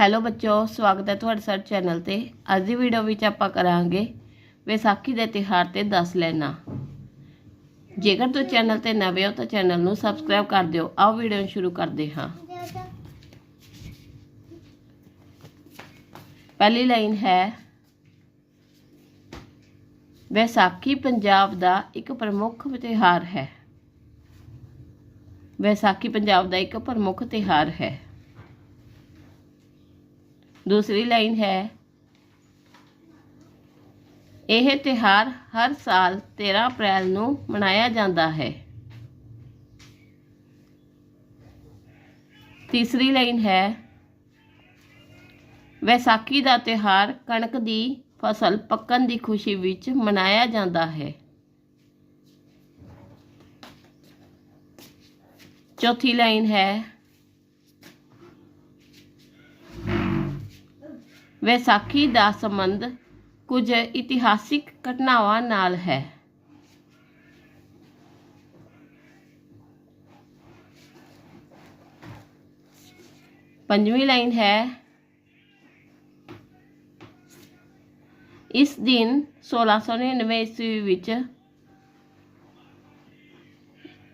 Hello ਬੱਚੋ ਸਵਾਗਤ ਹੈ ਤੁਹਾਡੇ ਸਾਡੇ ਚੈਨਲ ਤੇ। ਅੱਜ ਦੀ ਵੀਡੀਓ ਵਿੱਚ ਆਪਾਂ ਕਰਾਂਗੇ ਵਿਸਾਖੀ ਦੇ ਤਿਉਹਾਰ ਤੇ ਦੱਸ ਲੈਣਾ। ਜੇਕਰ ਤੁਸੀਂ ਚੈਨਲ ਤੇ ਨਵੇਂ ਹੋ ਤਾਂ ਚੈਨਲ ਨੂੰ ਸਬਸਕ੍ਰਾਈਬ ਕਰ ਦਿਓ। ਆਓ ਵੀਡੀਓ ਨੂੰ ਸ਼ੁਰੂ ਕਰਦੇ ਹਾਂ। ਪਹਿਲੀ ਲਾਈਨ ਹੈ, ਵਿਸਾਖੀ ਪੰਜਾਬ ਦਾ ਇੱਕ ਪ੍ਰਮੁੱਖ ਤਿਉਹਾਰ ਹੈ। ਵਿਸਾਖੀ ਪੰਜਾਬ ਦਾ ਇੱਕ ਪ੍ਰਮੁੱਖ ਤਿਉਹਾਰ ਹੈ। ਦੂਸਰੀ ਲਾਈਨ ਹੈ। ਇਹ ਤਿਉਹਾਰ ਹਰ ਸਾਲ 13 ਅਪ੍ਰੈਲ ਨੂੰ ਮਨਾਇਆ ਜਾਂਦਾ ਹੈ। ਤੀਸਰੀ ਲਾਈਨ ਹੈ, ਵੈਸਾਖੀ ਦਾ ਤਿਉਹਾਰ ਕਣਕ ਦੀ ਫਸਲ ਪੱਕਣ ਦੀ ਖੁਸ਼ੀ ਵਿੱਚ ਮਨਾਇਆ ਜਾਂਦਾ ਹੈ। ਚੌਥੀ ਲਾਈਨ ਹੈ ਵਿਸਾਖੀ ਦਾ ਸੰਬੰਧ ਕੁਝ ਇਤਿਹਾਸਿਕ ਘਟਨਾਵਾਂ ਨਾਲ ਹੈ। ਪੰਜਵੀਂ ਲਾਈਨ ਹੈ। ਇਸ ਦਿਨ 1699 ਈਸਵੀ ਵਿੱਚ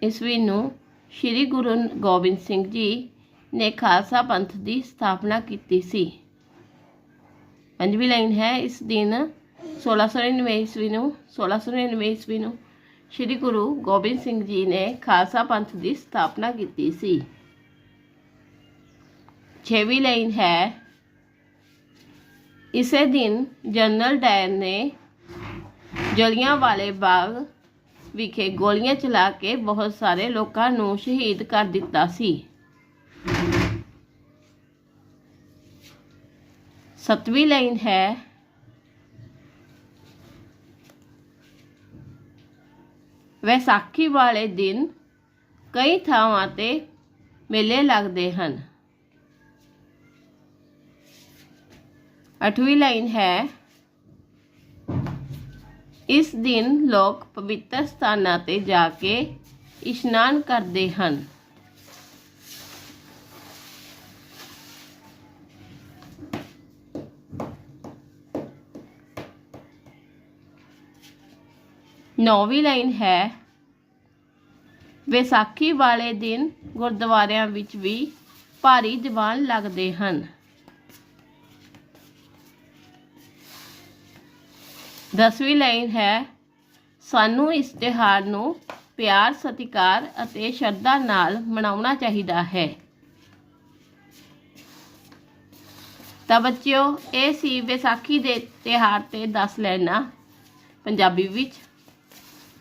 ਈਸਵੀ ਨੂੰ ਸ੍ਰੀ ਗੁਰੂ ਗੋਬਿੰਦ ਸਿੰਘ ਜੀ ਨੇ ਖਾਲਸਾ ਪੰਥ ਦੀ ਸਥਾਪਨਾ ਕੀਤੀ ਸੀ। ਪੰਜਵੀਂ ਲਾਈਨ ਹੈ ਇਸ ਦਿਨ 1699 ਈਸਵੀ ਨੂੰ 1699 ਈਸਵੀ ਨੂੰ ਸ੍ਰੀ ਗੁਰੂ ਗੋਬਿੰਦ ਸਿੰਘ ਜੀ ਨੇ ਖਾਲਸਾ ਪੰਥ ਦੀ ਸਥਾਪਨਾ ਕੀਤੀ ਸੀ। ਛੇਵੀਂ ਲਾਈਨ ਹੈ, ਇਸੇ ਦਿਨ ਜਨਰਲ ਡਾਇਰ ਨੇ ਜਲਿਆਂ ਵਾਲੇ ਬਾਗ ਵਿਖੇ ਗੋਲੀਆਂ ਚਲਾ ਕੇ ਬਹੁਤ ਸਾਰੇ ਲੋਕਾਂ ਨੂੰ ਸ਼ਹੀਦ ਕਰ ਦਿੱਤਾ ਸੀ। ਸਤਵੀਂ ਲਾਈਨ ਹੈ ਵਿਸਾਖੀ ਵਾਲੇ ਦਿਨ ਕਈ ਥਾਵਾਂ ਤੇ ਮੇਲੇ ਲੱਗਦੇ ਹਨ ਅੱਠਵੀਂ ਲਾਈਨ ਹੈ ਇਸ ਦਿਨ ਲੋਕ ਪਵਿੱਤਰ ਸਥਾਨਾਂ ਤੇ ਜਾ ਕੇ ਇਸ਼ਨਾਨ ਕਰਦੇ ਹਨ ਨੌਵੀਂ ਲਾਈਨ ਹੈ। ਵਿਸਾਖੀ ਵਾਲੇ ਦਿਨ ਗੁਰਦੁਆਰਿਆਂ ਵਿੱਚ ਵੀ ਭਾਰੀ ਦੀਵਾਨ ਲੱਗਦੇ ਹਨ। ਦਸਵੀਂ ਲਾਈਨ ਹੈ, ਸਾਨੂੰ ਇਸ ਤਿਉਹਾਰ ਨੂੰ ਪਿਆਰ, ਸਤਿਕਾਰ ਅਤੇ ਸ਼ਰਧਾ ਨਾਲ ਮਨਾਉਣਾ ਚਾਹੀਦਾ ਹੈ। ਤਾਂ ਬੱਚਿਓ, ਇਹ ਸੀ ਵਿਸਾਖੀ ਦੇ ਤਿਉਹਾਰ ਤੇ ਦੱਸ ਲੈਣਾ ਪੰਜਾਬੀ ਵਿੱਚ।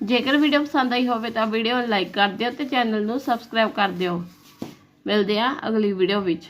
ਜੇਕਰ ਵੀਡੀਓ ਪਸੰਦ ਆਈ ਹੋਵੇ ਤਾਂ ਵੀਡੀਓ ਨੂੰ ਲਾਈਕ ਕਰ ਦਿਓ ਤੇ ਚੈਨਲ ਨੂੰ ਸਬਸਕ੍ਰਾਈਬ ਕਰ ਦਿਓ। ਮਿਲਦੇ ਆ ਅਗਲੀ ਵੀਡੀਓ ਵਿੱਚ।